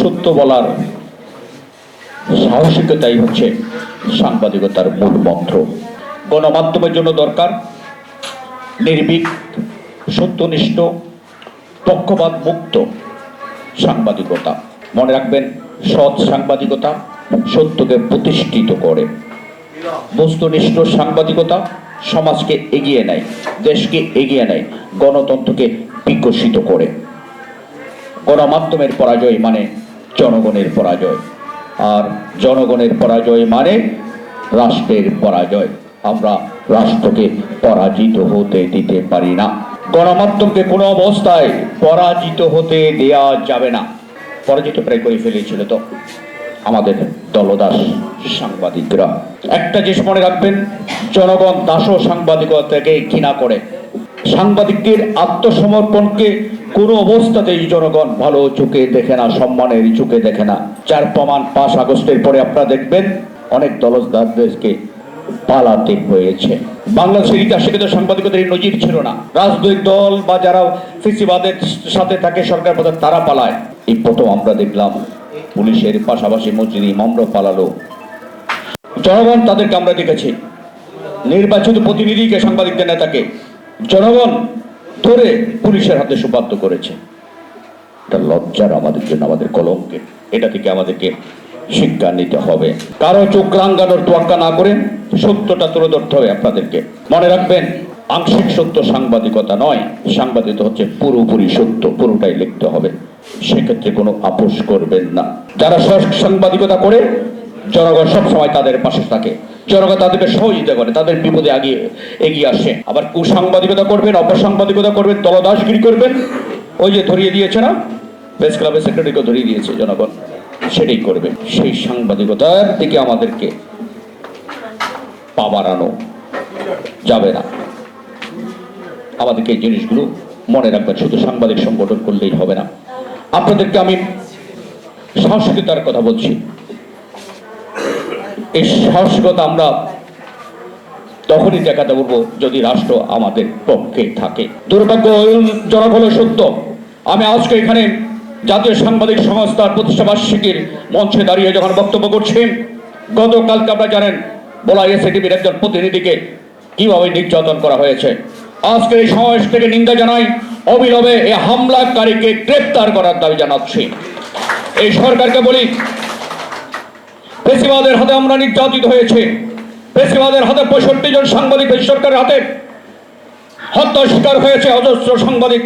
সত্য বলার সাহসিকতাই হচ্ছে সাংবাদিকতার মূল মন্ত্র। গণমাধ্যমের জন্য দরকার নির্ভীক, সত্যনিষ্ঠ, পক্ষপাত মুক্ত সাংবাদিকতা। মনে রাখবেন, সৎ সাংবাদিকতা সত্যকে প্রতিষ্ঠিত করে। বস্তুনিষ্ঠ সাংবাদিকতা সমাজকে এগিয়ে নেয়, দেশকে এগিয়ে নেয়, গণতন্ত্রকে বিকশিত করে। গণমাধ্যমের পরাজয় মানে জনগণের পরাজয়। আর জনগণের পরাজয় মানে রাষ্ট্রের পরাজয়। আমরা রাষ্ট্রকে পরাজিত হতে দিতে পারি না। গণমাধ্যমকে কোনো অবস্থায় পরাজিত হতে দেয়া যাবে না। পরাজিত প্রায় করে ফেলেছিল তো আমাদের দলদাস সাংবাদিকরা। একটা জিনিস মনে রাখবেন, জনগণ দাস সাংবাদিকতাকে ঘৃণা করে। সাংবাদিকদের আত্মসমর্পণকে কোনো অবস্থাতেই জনগণ ভালো চোখে দেখে না সম্মানের চোখে দেখে না। যার প্রমাণ পাঁচ আগস্টের পরে আপনারা দেখবেন, অনেক দলদারদেরকে পালাতে হয়েছে। বাংলাদেশের ইতিহাসে কিন্তু সাংবাদিকদের নজির ছিল না। রাজনৈতিক দল বা যারা ফিসিবাদের সাথে থাকে, সরকার প্রধান, তারা পালায়। এই প্রথম আমরা দেখলাম, পুলিশের পাশাপাশি মসজিদ ইমামরাও পালালো। জনগণ তাদেরকে আমরা দেখেছি। নির্বাচিত প্রতিনিধিকে, সাংবাদিকদের নেতাকে। জনগণ ধরে পুলিশের হাতে সুবাদ্য করেছে। এটা লজ্জার আমাদের জন্য, আমাদের কলমকে এটা থেকে আমাদেরকে শিক্ষা নিতে হবে। কারও চোখ রাঙ্গানোর তোয়াক্কা না করে সত্যটা তুলে ধরতে হবে আপনাদেরকে। মনে রাখবেন, আংশিক সত্য সাংবাদিকতা নয় সাংবাদিকতা হচ্ছে পুরোপুরি সত্য, পুরোটাই লিখতে হবে। সেক্ষেত্রে কোনো আপোষ করবেন না। যারা সাংবাদিকতা করে, জনগণ সবসময় তাদের পাশে থাকে। জনগণ তাদেরকে সহযোগিতা করে, তাদের বিপদে আগিয়ে এগিয়ে আসে। আবার কুসাংবাদিকতা করবেন, অপসাংবাদিকতা করবেন দলদাসগিরি করবেন, ওই যে ধরিয়ে দিয়েছে না? প্রেস ক্লাবের সেক্রেটারিকে ধরিয়ে দিয়েছে জনগণ। সেটাই করবেন সেই সাংবাদিকতার দিকে আমাদেরকে পা বাড়ানো যাবে না। আমাদেরকে এই জিনিসগুলো মনে রাখবেন, শুধু সাংবাদিক সংগঠন করলেই হবে না। আপনাদেরকে আমি সাহসিকতার কথা বলছি। এই সাহসিকতা আমরা তখনই দেখাতে পারব যদি রাষ্ট্র আমাদের পক্ষে থাকে। দুর্ভাগ্যজনক হলো সত্য। আমি আজকে এখানে জাতীয় সাংবাদিক সংস্থার প্রতিষ্ঠা বার্ষিকীর মঞ্চে দাঁড়িয়ে যখন বক্তব্য করছি, গতকালকে আপনারা জানেন, বলা এসএটিভির একজন প্রতিনিধিকে কীভাবে নির্যাতন করা হয়েছে। আজকে এই সমাবেশ থেকে নিন্দা জানাই, অবিলম্বে এই হামলাকারীকে গ্রেপ্তার করার দাবি জানাচ্ছি। এই সরকারকে বলি পেশিবাদের হাতে আমরা নির্যাতিত হয়েছে। পেশিবাদের হাতে পঁয়ষট্টি জন সাংবাদিক সরকারের হাতে হত্যা শিকার হয়েছে, অজস্র সাংবাদিক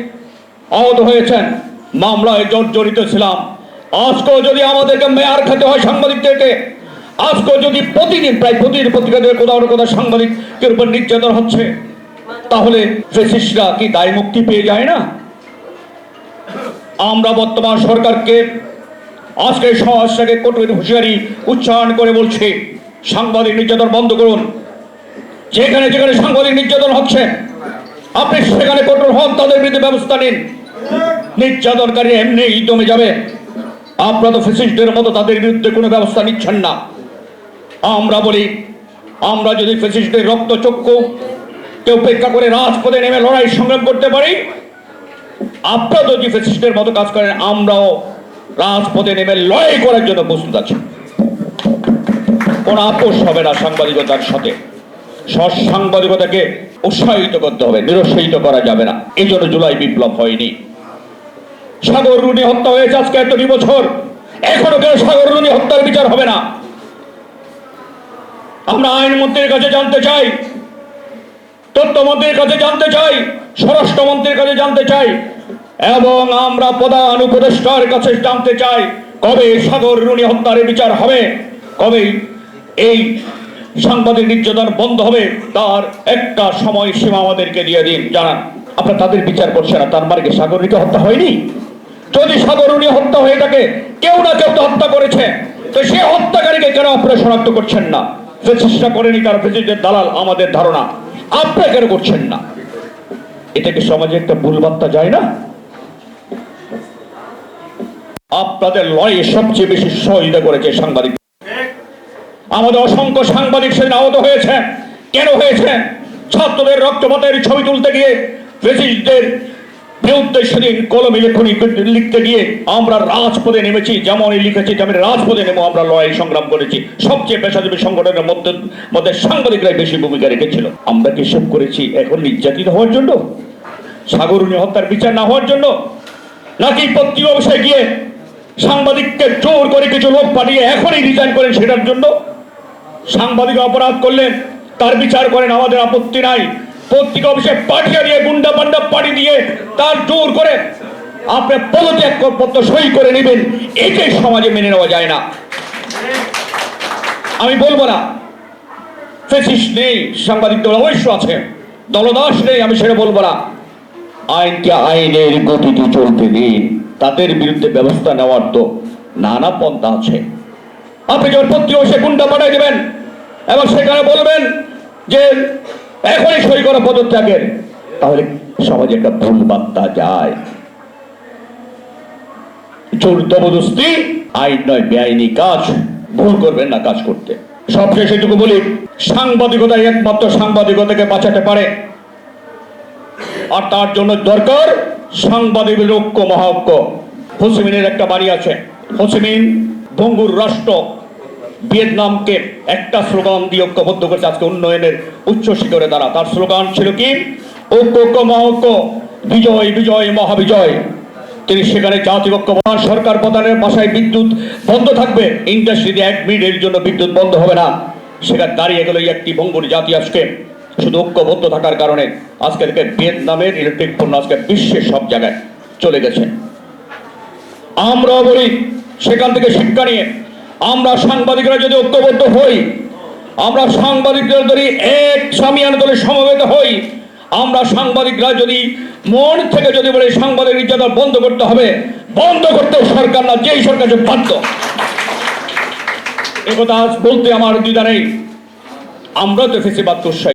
আহত হয়েছেন। মামলায় জর্জরিত ছিলাম। আজকেও যদি আমাদেরকে মেয়ার খেতে হয় সাংবাদিকদেরকে, আজকেও যদি প্রতিদিন প্রায় প্রতিদিন পত্রিকাদের কোথাও না কোথাও সাংবাদিকের উপর নির্যাতন হচ্ছে, তাহলে ফেসিস্টরা কি দায় মুক্তি পেয়ে যায় না? আমরা বর্তমান সরকারকে আজকে সমাজটাকে কঠোর হুঁশিয়ারি উচ্চারণ করে বলছে, সাংবাদিক নির্যাতন বন্ধ করুন। যেখানে যেখানে সাংবাদিক নির্যাতন হচ্ছে, আপনি সেখানে কঠোর হন, তাদের বিরুদ্ধে ব্যবস্থা নিন। নির্যাতনকারী এমনি দমে যাবে। আপনারা তো ফেসিস্টদের মতো তাদের বিরুদ্ধে কোনো ব্যবস্থা নিচ্ছেন না। আমরা বলি, আমরা যদি ফেসিস্টদের রক্ত চক্ষু কেউ উপেক্ষা করে রাজপথে নেমে লড়াই সংগ্রাম করতে পারি আপনারা যদি ফেসিস্টের মতো কাজ করেন, আমরাও রাজপথে নেমে লড়াই করার জন্য প্রস্তুত আছে। কোন আপোষ হবে না সাংবাদিকতার সাথে। সাংবাদিকতাকে উৎসাহিত করতে হবে, নিরুৎসাহিত করা যাবে না। এই জন্য জুলাই বিপ্লব হয়নি। সাগর রুনি হত্যা হয়েছে আজকে এতটি বছর। এখনও কেন সাগর রুনি হত্যার বিচার হবে না। আমরা আইনমন্ত্রীর কাছে জানতে চাই, তথ্যমন্ত্রীর কাছে জানতে চাই, স্বরাষ্ট্রমন্ত্রীর কাছে জানতে চাই। এবং আমরা প্রধান উপদেষ্টার কাছে জানতে চাই, কবে সাগর রুনি হত্যার বিচার হবে? কবে এই সাংবাদিক নির্যাতন বন্ধ হবে? তার একটা সময় সীমা আমাদেরকে দিয়ে দিন, জানান। আপনারা তাদের বিচার করছে না, তার মানে কি সাগরণীকে হত্যা হয়নি? যদি সাগরণী হত্যা হয়ে থাকে, কেউ না কেউ তো হত্যা করেছে। তো সে হত্যাকারীকে কেন আপনারা শনাক্ত করছেন না? যে চেষ্টা করেনি তার প্রেসিডেন্টের দালাল আমাদের ধারণা আপনারা কেন করছেন না? এটা কি সমাজে একটা ভুল বার্তা যায় না? আপনাদের লড়াইয়ে সবচেয়ে বেশি সহযোগিতা করেছে সাংবাদিক। আমাদের অসংখ্য সাংবাদিক সেদিন আহত হয়েছে। কেন হয়েছে? ছাত্রদের রক্তপাতের ছবি তুলতে গিয়ে ব্রিটিশদের বেউদ্দেশ্যহীন কলমে লেখনী লিখতে গিয়ে আমরা রাজপথে নেমেছি, যেমনই লিখেছি, তেমনি রাজপথে নেমে আমরা লড়াই সংগ্রাম করেছি। সবচেয়ে পেশাজীবী সংগঠনের মধ্যে মধ্যে সাংবাদিকরাই বেশি ভূমিকা রেখেছিল। আমরা কি সব করেছি এখন নির্যাতিত হওয়ার জন্য? সাগরণী হত্যার বিচার না হওয়ার জন্য? নাকি পত্রিকা অবস্থায় গিয়ে সাংবাদিককে জোর করে কিছু লোক পাঠিয়ে এখনই রিজাইন করেন সেটার জন্য। সাংবাদিক অপরাধ করলেন তার বিচার করেন, আমাদের আপত্তি নাই। পত্রিকা অফিসে পাঠিয়ে দিয়ে, গুন্ডা পান্ডা পাঠি দিয়ে তার জোর করে আপনি পদত্যাগ পত্র সই করে নেবেন, এটাই সমাজে মেনে নেওয়া যায় না। আমি বলব না ফেসিস নেই, সাংবাদিক দল অবশ্য আছে, দলদাস নেই, আমি সেটা বলব না। আইনকে আইনের গতিতে চলতে দিন। তাদের বিরুদ্ধে ব্যবস্থা নেওয়ার তো নানা পন্থা আছে। আপনি যখন পত্রিকা সে গুন্ডা পাঠাই দেবেন এবং সেখানে বলবেন যে, এখনই সই করা পদত্যাগের। তাহলে সমাজে একটা ভুল বার্তা যায়। আইন নয়, বেআইনি কাজ। ভুল করবেন না কাজ করতে। সবশেষে এটুকু বলি সাংবাদিকতাই একমাত্র সাংবাদিকতাকে বাঁচাতে পারে। আর তার জন্য দরকার সাংবাদিকের ঐক্য মহাঐক্য হোসিমিনের একটা বাড়ি আছে। হোসিমিন ভঙ্গুর রাষ্ট্র ভিয়েতনামকে একটা স্লোগান দিয়ে ঐক্যবদ্ধ করেছে আজকে উন্নয়নের উচ্চ শিখরে দ্বারা। তার স্লোগান ছিল কি? ঐক্য মহাঐক্য বিজয় বিজয়, মহাবিজয়। তিনি সেখানে জাতীয় প্রধান সরকার প্রধানের বাসায় বিদ্যুৎ বন্ধ থাকবে। ইন্ডাস্ট্রিতে এক মিনিটের জন্য বিদ্যুৎ বন্ধ হবে না। সেখানে দাঁড়িয়ে গেল একটি ভঙ্গুর জাতি আজকে। শুধু ঐক্যবদ্ধ থাকার কারণে আজকে থেকে ভিয়েতনামের ইলেকট্রিক পণ্য আজকে বিশ্বের সব জায়গায় চলে গেছে। আমরা বলি, সেখান থেকে শিক্ষা নিয়ে আমরা সাংবাদিকরা যদি ঐক্যবদ্ধ হই, আমরা সাংবাদিকরা যদি এক সামিয়ান দলে সমবেত হই, আমরা সাংবাদিকরা যদি মন থেকে যদি বলে, সাংবাদিক নির্যাতন বন্ধ করতে হবে, বন্ধ করতে সরকার না, যেই সরকার যে বাধ্য। একথা আজ বলতে আমার দ্বিধা নেই। আমরা তো ফেসিবাদ উৎসাহী